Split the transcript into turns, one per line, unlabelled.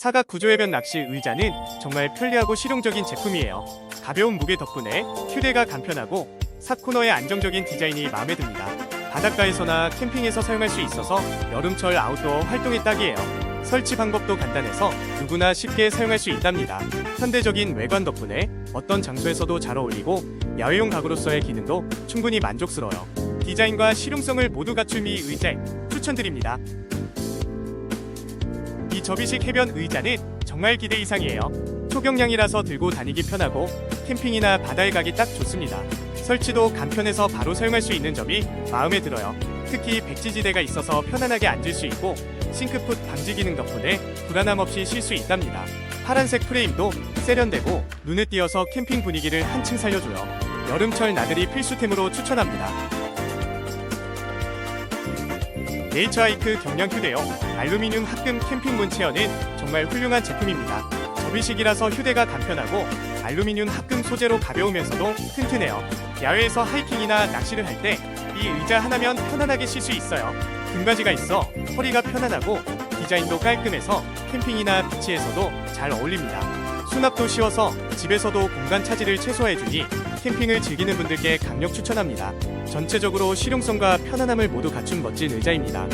사각 구조해변 낚시 의자는 정말 편리하고 실용적인 제품이에요. 가벼운 무게 덕분에 휴대가 간편하고 삽코너의 안정적인 디자인이 마음에 듭니다. 바닷가에서나 캠핑에서 사용할 수 있어서 여름철 아웃도어 활동에 딱이에요. 설치 방법도 간단해서 누구나 쉽게 사용할 수 있답니다. 현대적인 외관 덕분에 어떤 장소에서도 잘 어울리고 야외용 가구로서의 기능도 충분히 만족스러워요. 디자인과 실용성을 모두 갖춘 이 의자 추천드립니다. 이 접이식 해변 의자는 정말 기대 이상이에요. 초경량이라서 들고 다니기 편하고 캠핑이나 바다에 가기 딱 좋습니다. 설치도 간편해서 바로 사용할 수 있는 점이 마음에 들어요. 특히 백지지대가 있어서 편안하게 앉을 수 있고 싱크풋 방지 기능 덕분에 불안함 없이 쉴 수 있답니다. 파란색 프레임도 세련되고 눈에 띄어서 캠핑 분위기를 한층 살려줘요. 여름철 나들이 필수템으로 추천합니다. 네이처하이크 경량 휴대용 알루미늄 합금 캠핑 문체어는 정말 훌륭한 제품입니다. 접이식이라서 휴대가 간편하고 알루미늄 합금 소재로 가벼우면서도 튼튼해요. 야외에서 하이킹이나 낚시를 할 때 이 의자 하나면 편안하게 쉴 수 있어요. 등받이가 있어 허리가 편안하고 디자인도 깔끔해서 캠핑이나 비치에서도 잘 어울립니다. 수납도 쉬워서 집에서도 공간 차지를 최소화해주니 캠핑을 즐기는 분들께 강력 추천합니다. 전체적으로 실용성과 편안함을 모두 갖춘 멋진 의자입니다.